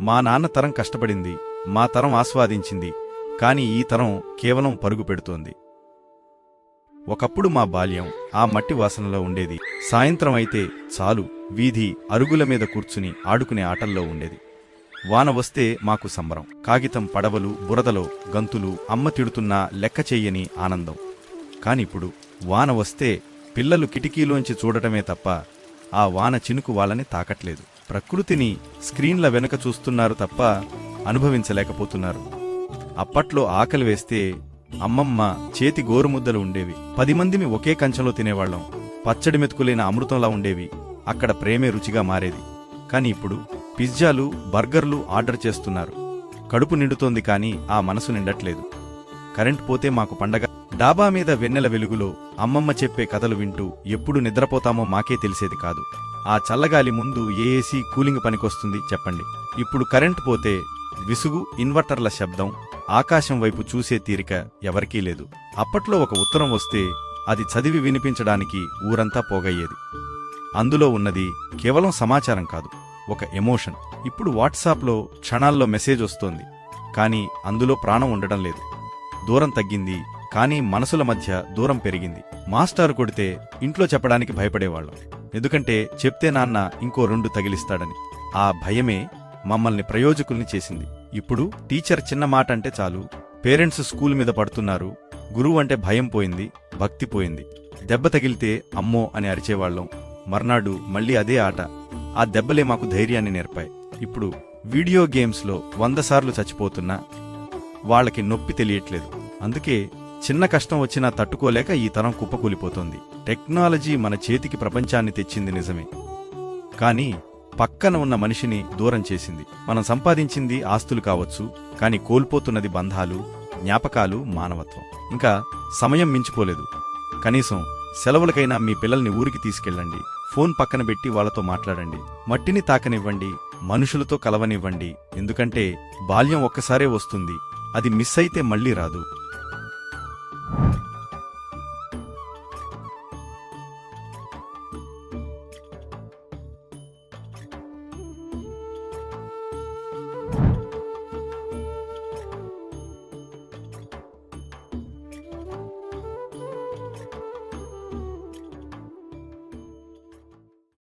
మా నాన్న తరం కష్టపడింది మా తరం ఆస్వాదించింది కాని ఈ తరం కేవలం పరుగు పెడుతోంది. ఒకప్పుడు మా బాల్యం ఆ మట్టి వాసనలో ఉండేది. సాయంత్రం అయితే చాలు వీధి అరుగుల మీద కూర్చుని ఆడుకునే ఆటల్లో ఉండేది. వాన వస్తే మాకు సంబరం. కాగితం పడవలు బురదలో గంతులు అమ్మ తిడుతున్నా లెక్క చెయ్యని ఆనందం. కానిప్పుడు వాన వస్తే పిల్లలు కిటికీలోంచి చూడటమే తప్ప ఆ వాన చినుకు వాళ్ళని తాకట్లేదు. ప్రకృతిని స్క్రీన్ల వెనుక చూస్తున్నారు తప్ప అనుభవించలేకపోతున్నారు. అప్పట్లో ఆకలి వేస్తే అమ్మమ్మ చేతి గోరుముద్దలు ఉండేవి. పది మందిని ఒకే కంచంలో తినేవాళ్ళం. పచ్చడి మెతుకులైన అమృతంలా ఉండేవి. అక్కడ ప్రేమే రుచిగా మారేది. కాని ఇప్పుడు పిజ్జాలు బర్గర్లు ఆర్డర్ చేస్తున్నారు. కడుపు నిండుతోంది కాని ఆ మనసు నిండట్లేదు. కరెంట్ పోతే మాకు పండగ. డాబా మీద వెన్నెల వెలుగులో అమ్మమ్మ చెప్పే కథలు వింటూ ఎప్పుడు నిద్రపోతామో మాకే తెలిసేది కాదు. ఆ చల్లగాలి ముందు ఏ ఏసీ కూలింగ్ పనికొస్తుంది చెప్పండి. ఇప్పుడు కరెంట్ పోతే విసుగు ఇన్వర్టర్ల శబ్దం ఆకాశం వైపు చూసే తీరిక ఎవరికీ లేదు. అప్పట్లో ఒక ఉత్తరం వస్తే అది చదివి వినిపించడానికి ఊరంతా పోగయ్యేది. అందులో ఉన్నది కేవలం సమాచారం కాదు ఒక ఎమోషన్. ఇప్పుడు వాట్సాప్లో క్షణాల్లో మెసేజ్ వస్తోంది కానీ అందులో ప్రాణం ఉండడం లేదు. దూరం తగ్గింది కానీ మనసుల మధ్య దూరం పెరిగింది. మాస్టారు కొడితే ఇంట్లో చెప్పడానికి భయపడేవాళ్ళం. ఎందుకంటే చెప్తే నాన్న ఇంకో రెండు తగిలిస్తాడని. ఆ భయమే మమ్మల్ని ప్రయోజకుల్ని చేసింది. ఇప్పుడు టీచర్ చిన్న మాట అంటే చాలు. పేరెంట్స్ స్కూల్ మీద పడుతున్నారు. గురువు అంటే భయం పోయింది భక్తి పోయింది. దెబ్బ తగిలితే అమ్మో అని అరిచేవాళ్ళం. మర్నాడు మళ్ళీ అదే ఆట. ఆ దెబ్బలే మాకు ధైర్యాన్ని నేర్పాయి. ఇప్పుడు వీడియో గేమ్స్లో వంద సార్లు చచ్చిపోతున్నా వాళ్ళకి నొప్పి తెలియట్లేదు. అందుకే చిన్న కష్టం వచ్చినా తట్టుకోలేక ఈ తరం కుప్పకూలిపోతుంది. టెక్నాలజీ మన చేతికి ప్రపంచాన్ని తెచ్చింది నిజమే. కానీ పక్కన ఉన్న మనిషిని దూరం చేసింది. మనం సంపాదించింది ఆస్తులు కావచ్చు కానీ కోల్పోతున్నది బంధాలు జ్ఞాపకాలు మానవత్వం. ఇంకా సమయం మించిపోలేదు. కనీసం సెలవులకైనా మీ పిల్లల్ని ఊరికి తీసుకెళ్ళండి. ఫోన్ పక్కన పెట్టి వాళ్ళతో మాట్లాడండి. మట్టిని తాకనివ్వండి మనుషులతో కలవనివ్వండి. ఎందుకంటే బాల్యం ఒక్కసారే వస్తుంది. అది మిస్ అయితే మళ్ళీ రాదు.